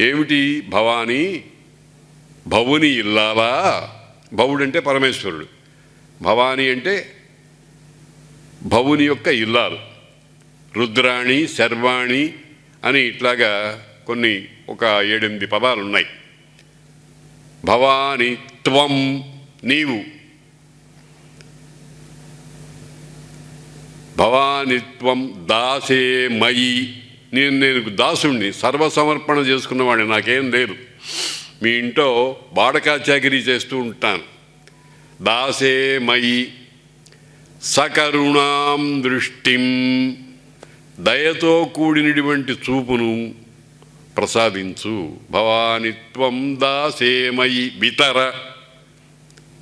ఏమిటి భవాని? భవుని ఇల్లాలా? భవుడంటే పరమేశ్వరుడు. భవాని అంటే భవుని యొక్క ఇల్లాలు. రుద్రాణి శర్వాణి అని ఇట్లాగా కొన్ని ఒక ఏడెనిమిది పదాలు ఉన్నాయి భవాని త్వం నీవు. భవానిత్వం దాసే మయి. నేను నేను దాసుణ్ణి సర్వసమర్పణ చేసుకున్నవాడిని నాకేం లేదు. మీ ఇంట్లో బాడకా చాకరీ చేస్తూ ఉంటాను. దాసే మయి సకరుణాం దృష్టిం. దయతో కూడినటువంటి చూపును ప్రసాదించు. భవానిత్వం దాసేమయి వితర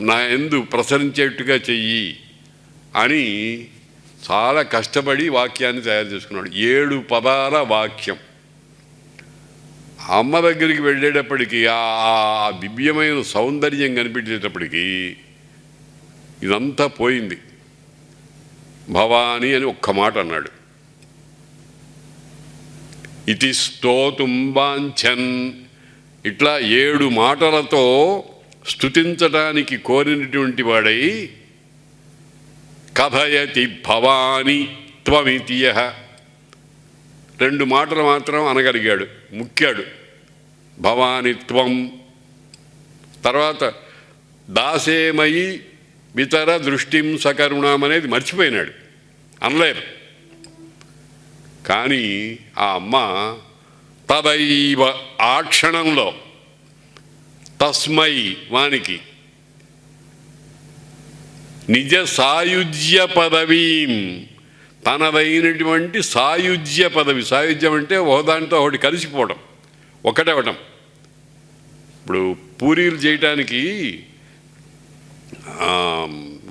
నా ఎందు ప్రసరించేట్టుగా చెయ్యి అని చాలా కష్టపడి వాక్యాన్ని తయారు చేసుకున్నాడు. ఏడు పదాల వాక్యం. అమ్మ దగ్గరికి వెళ్ళేటప్పటికి ఆ దివ్యమైన సౌందర్యం కనిపించేటప్పటికి ఇదంతా పోయింది. భవాని అని ఒక్క మాట అన్నాడు. ఇతి స్తోతుంబాంఛన్ ఇట్లా ఏడు మాటలతో స్థుతించటానికి కోరినటువంటి వాడై కథయతి భవాని త్వమితియ. రెండు మాటలు మాత్రం అనగలిగాడు ముక్కాడు. భవాని త్వం. తర్వాత దాసేమయి వితర దృష్టిం సకరుణం అనేది మర్చిపోయినాడు అనలేరు. కానీ ఆ అమ్మ తదైవ ఆ క్షణంలో తస్మై వానికి నిజ సాయుజ్య పదవీం. తనదైనటువంటి సాయుజ్య పదవి. సాయుధ్యం అంటే ఒకదాంతో ఒకటి కలిసిపోవడం ఒకటవటం ఇప్పుడు పూరీలు చేయటానికి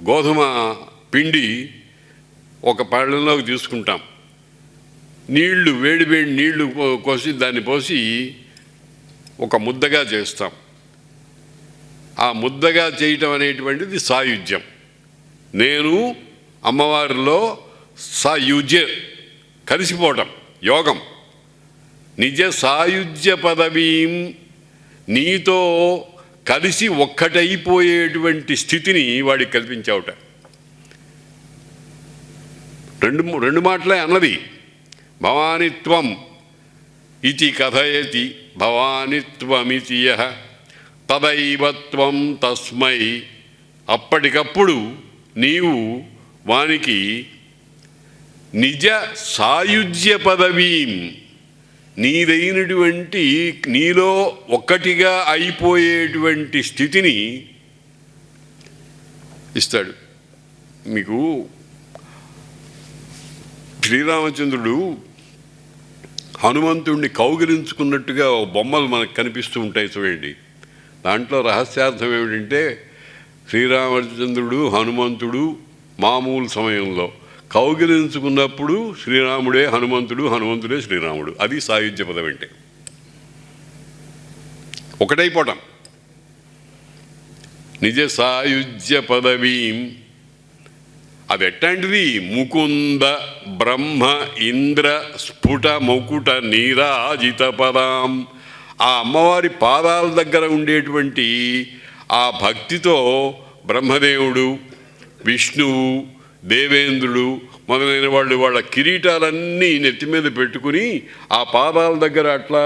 గోధుమ పిండి ఒక పళ్ళలోకి తీసుకుంటాం. నీళ్ళు వేడి వేడి నీళ్ళు కోసి దాన్ని పోసి ఒక ముద్దగా చేస్తాం. ఆ ముద్దగా చేయటం అనేటువంటిది సాయుధ్యం నేను అమ్మవారిలో సాయుజ్య కలిసిపోవటం యోగం. నిజ సాయుజ్య పదవీం నీతో కలిసి ఒక్కటైపోయేటువంటి స్థితిని వాడికి కల్పించావుట. రెండు రెండు మాటలే అన్నది. భవానిత్వం ఇది కథయతి భవానిత్వమితి యః తదైవత్వం తస్మై. అప్పటికప్పుడు నీవు వానికి నిజ సాయుజ్య పదవీం. నీదైనటువంటి నీలో ఒక్కటిగా అయిపోయేటువంటి స్థితిని ఇస్తాడు. మీకు శ్రీరామచంద్రుడు హనుమంతుడిని కౌగిలించుకున్నట్టుగా ఓ బొమ్మలు మనకు కనిపిస్తూ ఉంటాయి చూడండి. దాంట్లో రహస్యార్థం ఏమిటంటే శ్రీరామచంద్రుడు హనుమంతుడు మామూలు సమయంలో కౌగిలించుకున్నప్పుడు శ్రీరాముడే హనుమంతుడు హనుమంతుడే శ్రీరాముడు. అది సాయుధ్య పదం అంటే. ఒకటైపోవటం నిజ సాయుధ్య పదవీం. అది ఎట్లాంటిది ముకుంద బ్రహ్మ ఇంద్ర స్ఫుట ముకుట నీరాజిత పదాం. ఆ అమ్మవారి పాదాల దగ్గర ఉండేటువంటి ఆ భక్తితో బ్రహ్మదేవుడు విష్ణువు దేవేంద్రుడు మొదలైన వాళ్ళు వాళ్ళ కిరీటాలన్నీ నెత్తి మీద పెట్టుకుని ఆ పాదాల దగ్గర అట్లా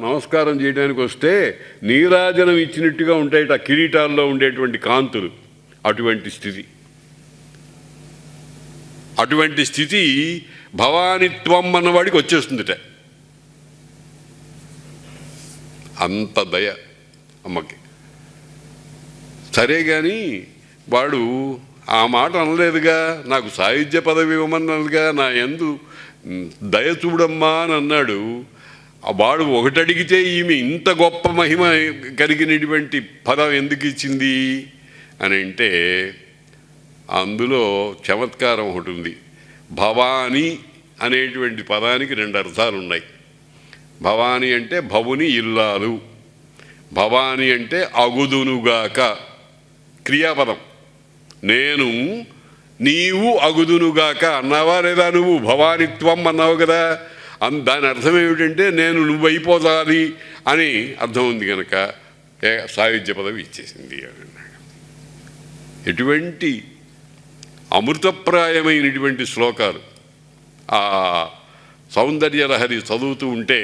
నమస్కారం చేయడానికి వస్తే నీరాజనం ఇచ్చినట్టుగా ఉంటాయి ఆ కిరీటాల్లో ఉండేటువంటి కాంతులు. అటువంటి స్థితి. అటువంటి స్థితి భవానిత్వం అన్నవాడికి వచ్చేస్తుందిట. అంత దయ అమ్మకి. సరే కానీ వాడు ఆ మాట అనలేదుగా నాకు సాహిత్య పదవి ఇవ్వమన్నదిగా నా ఎందు దయ చూడమ్మా అని అన్నాడు. వాడు ఒకటి అడిగితే ఈమె ఇంత గొప్ప మహిమ కలిగినటువంటి పదం ఎందుకు ఇచ్చింది అని అంటే అందులో చమత్కారం ఒకటి ఉంది. భవాని అనేటువంటి పదానికి రెండు అర్థాలు ఉన్నాయి. భవాని అంటే భవుని ఇల్లాలు. భవాని అంటే అగుదునుగాక. క్రియాపదం. నేను నీవు అగుదునుగాక అన్నావా లేదా నువ్వు? భవానిత్వం అన్నావు కదా. అన్ దాని అర్థం ఏమిటంటే నేను నువ్వు అయిపోతాది అని అర్థం ఉంది కనుక సాయుధ్య పదవి ఇచ్చేసింది అని ఎటువంటి అమృతప్రాయమైనటువంటి శ్లోకాలు ఆ సౌందర్యలహరి చదువుతూ ఉంటే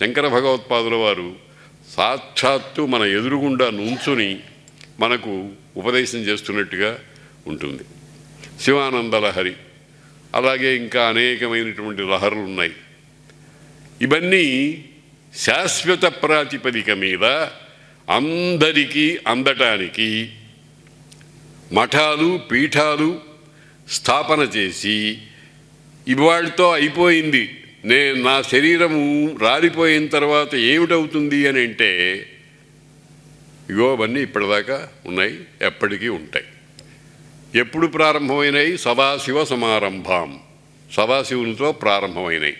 శంకర భగవత్పాదుల వారు సాక్షాత్తు మన ఎదురుగుండా నుంచుని మనకు ఉపదేశం చేస్తున్నట్టుగా ఉంటుంది. శివానంద లహరి అలాగే ఇంకా అనేకమైనటువంటి లహరులు ఉన్నాయి ఇవన్నీ శాశ్వత ప్రాతిపదిక మీద అందరికీ అందటానికి మఠాలు పీఠాలు స్థాపన చేసి ఇవాళ్ళతో అయిపోయింది. నేను నా శరీరము రాలిపోయిన తర్వాత ఏమిటవుతుంది అని అంటే ఇగో అవన్నీ ఇప్పటిదాకా ఉన్నాయి ఎప్పటికీ ఉంటాయి. ఎప్పుడు ప్రారంభమైనవి సదాశివ సమారంభం. సదాశివునితో ప్రారంభమైనవి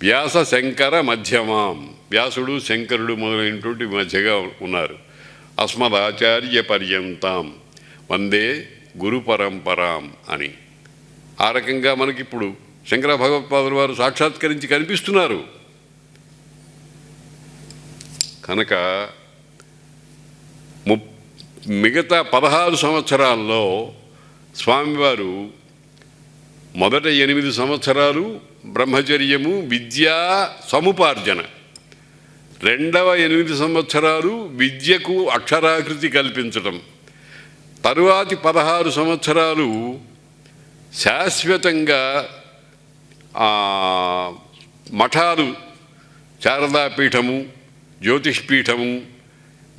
వ్యాస శంకర మధ్యమాం. వ్యాసుడు శంకరుడు మొదలైనటువంటి మధ్యగా ఉన్నారు. అస్మదాచార్య పర్యంతాం. వందే గురు పరంపరాం అని. ఆ రకంగా మనకిప్పుడు శంకర భగవత్పాదులు వారు సాక్షాత్కరించి కనిపిస్తున్నారు. కనుక మిగతా పదహారు సంవత్సరాల్లో స్వామివారు మొదట ఎనిమిది సంవత్సరాలు బ్రహ్మచర్యము విద్యా సముపార్జన. రెండవ ఎనిమిది సంవత్సరాలు విద్యకు అక్షరాకృతి కల్పించటం. తరువాతి పదహారు సంవత్సరాలు శాశ్వతంగా మఠాలు శారదాపీఠము జ్యోతిష్పీఠము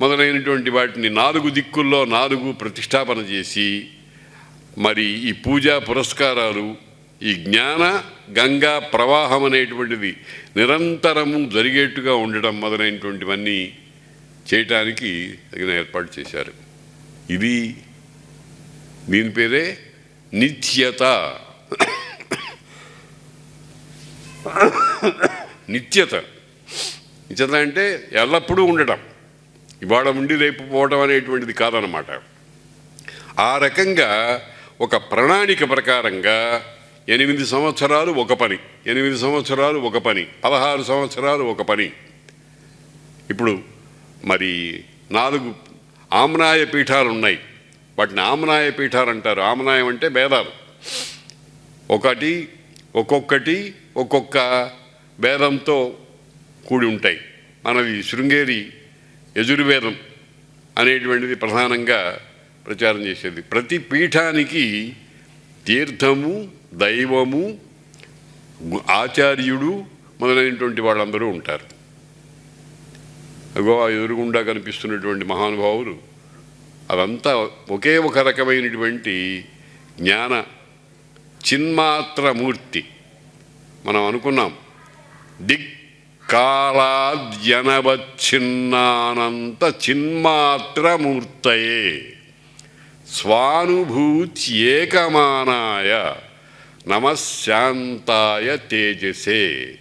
మొదలైనటువంటి వాటిని నాలుగు దిక్కుల్లో నాలుగు ప్రతిష్టాపన చేసి మరి ఈ పూజా పురస్కారాలు ఈ జ్ఞాన గంగా ప్రవాహం అనేటువంటిది నిరంతరము జరిగేట్టుగా ఉండడం మొదలైనటువంటివన్నీ చేయటానికి తగిన ఏర్పాటు చేశారు. ఇది దీని పేరే నిత్యత. నిత్యత. నిత్యత అంటే ఎల్లప్పుడూ ఉండటం. ఇవాళ ఉండి రేపు పోవడం అనేటువంటిది కాదనమాట ఆ రకంగా ఒక ప్రణాళిక ప్రకారంగా ఎనిమిది సంవత్సరాలు ఒక పని ఎనిమిది సంవత్సరాలు ఒక పని పదహారు సంవత్సరాలు ఒక పని. ఇప్పుడు మరి నాలుగు ఆమ్నాయ పీఠాలు ఉన్నాయి వాటిని ఆమ్నాయ పీఠాలు అంటారు. ఆమ్నాయం అంటే భేదాలు. ఒకటి ఒక్కొక్కటి ఒక్కొక్క భేదంతో కూడి ఉంటాయి. మనది శృంగేరి యజుర్వేదం అనేటువంటిది ప్రధానంగా ప్రచారం చేసేది. ప్రతి పీఠానికి తీర్థము దైవము ఆచార్యుడు మొదలైనటువంటి వాళ్ళందరూ ఉంటారు. అగో ఎదురుగుండా కనిపిస్తున్నటువంటి మహానుభావులు అదంతా ఒకే ఒక రకమైనటువంటి జ్ఞాన చిన్మాత్రమూర్తి. మనం అనుకున్నాం దిక్కాలాద్యనవచ్ఛిన్నానంత చిన్మాత్రమూర్తయే. స్వానుభూత్యేకమానాయ నమశాంతాయ తేజసే.